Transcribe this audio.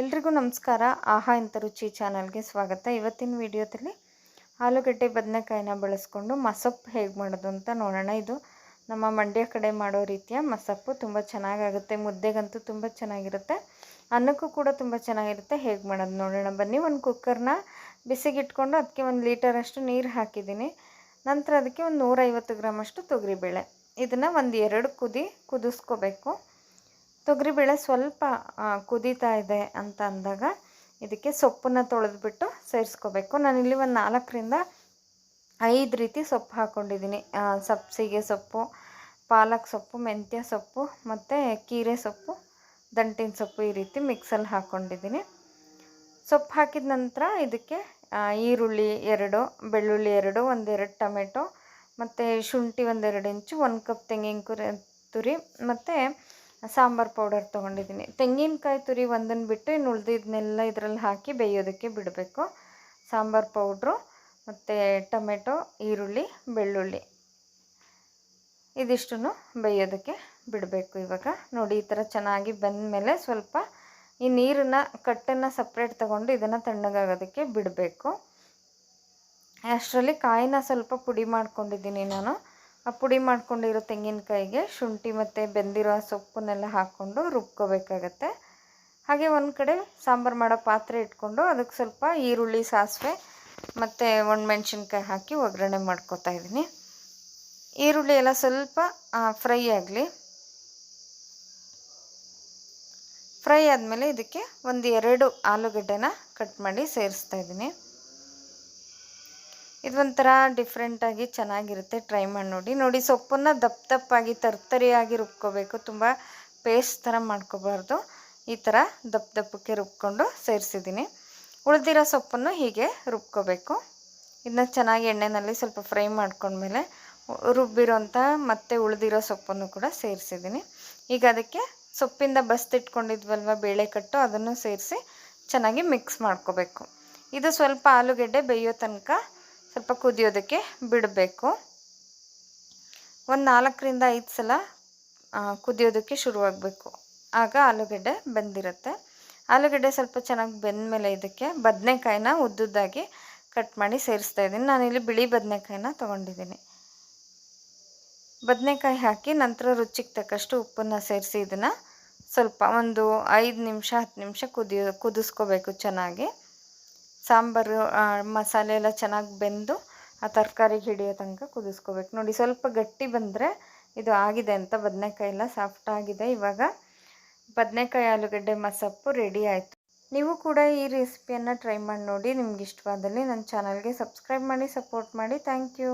ಎಲ್ರಿಗೂ ನಮಸ್ಕಾರ. ಆಹಾ ಇಂಥ ರುಚಿ ಚಾನಲ್ಗೆ ಸ್ವಾಗತ. ಇವತ್ತಿನ ವಿಡಿಯೋದಲ್ಲಿ ಆಲೂಗಡ್ಡೆ ಬದನೆಕಾಯಿನ ಬಳಸ್ಕೊಂಡು ಮಸಪ್ಪು ಹೇಗೆ ಮಾಡೋದು ಅಂತ ನೋಡೋಣ. ಇದು ನಮ್ಮ ಮಂಡ್ಯ ಕಡೆ ಮಾಡೋ ರೀತಿಯ ಮಸಪ್ಪು. ತುಂಬ ಚೆನ್ನಾಗಾಗುತ್ತೆ. ಮುದ್ದೆಗಂತೂ ತುಂಬ ಚೆನ್ನಾಗಿರುತ್ತೆ. ಅನ್ನಕ್ಕೂ ಕೂಡ ತುಂಬ ಚೆನ್ನಾಗಿರುತ್ತೆ. ಹೇಗೆ ಮಾಡೋದು ನೋಡೋಣ. ಬನ್ನಿ, ಒಂದು ಕುಕ್ಕರ್ನ ಬಿಸಿಗಿಟ್ಕೊಂಡು ಅದಕ್ಕೆ ಒಂದು ಲೀಟರಷ್ಟು ನೀರು ಹಾಕಿದ್ದೀನಿ. ನಂತರ ಅದಕ್ಕೆ ಒಂದು ನೂರೈವತ್ತು ಗ್ರಾಮಷ್ಟು ತೊಗರಿಬೇಳೆ. ಇದನ್ನು ಒಂದು ಎರಡು ಕುದಿ ಕುದಿಸ್ಕೋಬೇಕು. ತೊಗರಿಬೇಳೆ ಸ್ವಲ್ಪ ಕುದೀತಾ ಇದೆ ಅಂತ ಅಂದಾಗ ಇದಕ್ಕೆ ಸೊಪ್ಪನ್ನು ತೊಳೆದ್ಬಿಟ್ಟು ಸೇರಿಸ್ಕೋಬೇಕು. ನಾನಿಲ್ಲಿ ಒಂದು ನಾಲ್ಕರಿಂದ ಐದು ರೀತಿ ಸೊಪ್ಪು ಹಾಕ್ಕೊಂಡಿದ್ದೀನಿ ಸಬ್ಸಿಗೆ ಸೊಪ್ಪು, ಪಾಲಕ್ ಸೊಪ್ಪು, ಮೆಂತ್ಯ ಸೊಪ್ಪು, ಮತ್ತು ಕೀರೆ ಸೊಪ್ಪು, ದಂಟಿನ ಸೊಪ್ಪು ಈ ರೀತಿ ಮಿಕ್ಸಲ್ಲಿ ಹಾಕ್ಕೊಂಡಿದ್ದೀನಿ ಸೊಪ್ಪು ಹಾಕಿದ ನಂತರ ಇದಕ್ಕೆ ಈರುಳ್ಳಿ ಎರಡು, ಬೆಳ್ಳುಳ್ಳಿ ಎರಡು, ಒಂದೆರಡು ಟೊಮೆಟೊ, ಮತ್ತು ಶುಂಠಿ ಒಂದೆರಡು ಇಂಚು, ಒಂದು ಕಪ್ ತೆಂಗಿನ ತುರಿ, ಮತ್ತು ಸಾಂಬಾರು ಪೌಡರ್ ತೊಗೊಂಡಿದ್ದೀನಿ. ತೆಂಗಿನಕಾಯಿ ತುರಿ ಒಂದನ್ನು ಬಿಟ್ಟು ಇನ್ನು ಉಳಿದಿದ್ದನ್ನೆಲ್ಲ ಇದರಲ್ಲಿ ಹಾಕಿ ಬೇಯೋದಕ್ಕೆ ಬಿಡಬೇಕು. ಸಾಂಬಾರು ಪೌಡ್ರು ಮತ್ತು ಟೊಮೆಟೊ, ಈರುಳ್ಳಿ, ಬೆಳ್ಳುಳ್ಳಿ ಇದಿಷ್ಟನ್ನು ಬೇಯೋದಕ್ಕೆ ಬಿಡಬೇಕು ಇವಾಗ. ನೋಡಿ, ಈ ಥರ ಚೆನ್ನಾಗಿ ಬೆಂದಮೇಲೆ ಸ್ವಲ್ಪ ಈ ನೀರನ್ನು, ಕಟ್ಟನ್ನು ಸಪ್ರೇಟ್ ತಗೊಂಡು ಇದನ್ನು ತಣ್ಣಗಾಗೋದಕ್ಕೆ ಬಿಡಬೇಕು. ಅಷ್ಟರಲ್ಲಿ ಕಾಯಿನ ಸ್ವಲ್ಪ ಪುಡಿ ಮಾಡ್ಕೊಂಡಿದ್ದೀನಿ ನಾನು. ಆ ಪುಡಿ ಮಾಡ್ಕೊಂಡಿರೋ ತೆಂಗಿನಕಾಯಿಗೆ ಶುಂಠಿ ಮತ್ತು ಬೆಂದಿರೋ ಸೊಪ್ಪನ್ನೆಲ್ಲ ಹಾಕ್ಕೊಂಡು ರುಬ್ಕೋಬೇಕಾಗತ್ತೆ. ಹಾಗೆ ಒಂದು ಕಡೆ ಸಾಂಬಾರು ಮಾಡೋ ಪಾತ್ರೆ ಇಟ್ಕೊಂಡು ಅದಕ್ಕೆ ಸ್ವಲ್ಪ ಈರುಳ್ಳಿ, ಸಾಸಿವೆ ಮತ್ತು ಒಣಮೆಣ್ಸಿನ್ಕಾಯಿ ಹಾಕಿ ಒಗ್ಗರಣೆ ಮಾಡ್ಕೊತಾ ಇದ್ದೀನಿ. ಈರುಳ್ಳಿ ಎಲ್ಲ ಸ್ವಲ್ಪ ಫ್ರೈ ಆಗಲಿ. ಫ್ರೈ ಆದಮೇಲೆ ಇದಕ್ಕೆ ಒಂದು ಎರಡು ಆಲೂಗಡ್ಡೆನ ಕಟ್ ಮಾಡಿ ಸೇರಿಸ್ತಾ ಇದ್ದೀನಿ. ಇದು ಒಂಥರ ಡಿಫ್ರೆಂಟಾಗಿ ಚೆನ್ನಾಗಿರುತ್ತೆ. ಟ್ರೈ ಮಾಡಿ ನೋಡಿ. ನೋಡಿ ಸೊಪ್ಪನ್ನು ದಪ್ಪ ದಪ್ಪಾಗಿ, ತರ್ತರಿಯಾಗಿ ರುಬ್ಕೋಬೇಕು. ತುಂಬ ಪೇಸ್ಟ್ ಥರ ಮಾಡ್ಕೋಬಾರ್ದು. ಈ ಥರ ದಪ್ಪ ದಪ್ಪಕ್ಕೆ ರುಬ್ಕೊಂಡು ಸೇರಿಸಿದ್ದೀನಿ. ಉಳಿದಿರೋ ಸೊಪ್ಪನ್ನು ಹೀಗೆ ರುಬ್ಕೋಬೇಕು. ಇದನ್ನ ಚೆನ್ನಾಗಿ ಎಣ್ಣೆಯಲ್ಲಿ ಸ್ವಲ್ಪ ಫ್ರೈ ಮಾಡ್ಕೊಂಡ್ಮೇಲೆ ರುಬ್ಬಿರೋಂಥ ಮತ್ತೆ ಉಳಿದಿರೋ ಸೊಪ್ಪನ್ನು ಕೂಡ ಸೇರಿಸಿದ್ದೀನಿ. ಈಗ ಅದಕ್ಕೆ ಸೊಪ್ಪಿಂದ ಬಸ್ತಿಟ್ಕೊಂಡಿದ್ವಲ್ವ ಬೇಳೆ ಕಟ್ಟು, ಅದನ್ನು ಸೇರಿಸಿ ಚೆನ್ನಾಗಿ ಮಿಕ್ಸ್ ಮಾಡ್ಕೋಬೇಕು. ಇದು ಸ್ವಲ್ಪ ಆಲೂಗೆಡ್ಡೆ ಬೇಯೋ ತನಕ ಸ್ವಲ್ಪ ಕುದಿಯೋದಕ್ಕೆ ಬಿಡಬೇಕು. ಒಂದು ನಾಲ್ಕರಿಂದ ಐದು ಸಲ ಕುದಿಯೋದಕ್ಕೆ ಶುರುವಾಗಬೇಕು. ಆಗ ಆಲೂಗಡ್ಡೆ ಬೆಂದಿರುತ್ತೆ. ಆಲೂಗಡ್ಡೆ ಸ್ವಲ್ಪ ಚೆನ್ನಾಗಿ ಬೆಂದಮೇಲೆ ಇದಕ್ಕೆ ಬದನೆಕಾಯಿನ ಉದ್ದುದ್ದಾಗಿ ಕಟ್ ಮಾಡಿ ಸೇರಿಸ್ತಾ ಇದ್ದೀನಿ. ನಾನಿಲ್ಲಿ ಬಿಳಿ ಬದನೆಕಾಯಿನ ತೊಗೊಂಡಿದ್ದೀನಿ. ಬದನೆಕಾಯಿ ಹಾಕಿ ನಂತರ ರುಚಿಗೆ ತಕ್ಕಷ್ಟು ಉಪ್ಪನ್ನು ಸೇರಿಸಿ ಇದನ್ನು ಸ್ವಲ್ಪ ಒಂದು ಐದು ನಿಮಿಷ, ಹತ್ತು ನಿಮಿಷ ಕುದಿಯೋ, ಕುದಿಸ್ಕೋಬೇಕು ಚೆನ್ನಾಗಿ. ಸಾಂಬಾರು ಮಸಾಲೆ ಎಲ್ಲ ಚೆನ್ನಾಗಿ ಬೆಂದು ಆ ತರಕಾರಿಗೆ ಹಿಡಿಯೋ ತನಕ ಕುದಿಸ್ಕೋಬೇಕು. ನೋಡಿ, ಸ್ವಲ್ಪ ಗಟ್ಟಿ ಬಂದರೆ ಇದು ಆಗಿದೆ ಅಂತ ಬದನೆಕಾಯಿ ಎಲ್ಲ ಸಾಫ್ಟ್ ಆಗಿದೆ. ಇವಾಗ ಬದನೆಕಾಯಿ ಆಲೂಗಡ್ಡೆ ಮಸಪ್ಪು ರೆಡಿ ಆಯಿತು. ನೀವು ಕೂಡ ಈ ರೆಸಿಪಿಯನ್ನು ಟ್ರೈ ಮಾಡಿ ನೋಡಿ. ನಿಮ್ಗೆ ಇಷ್ಟವಾದಲ್ಲಿ ನನ್ನ ಚಾನಲ್ಗೆ ಸಬ್ಸ್ಕ್ರೈಬ್ ಮಾಡಿ, ಸಪೋರ್ಟ್ ಮಾಡಿ. Thank you.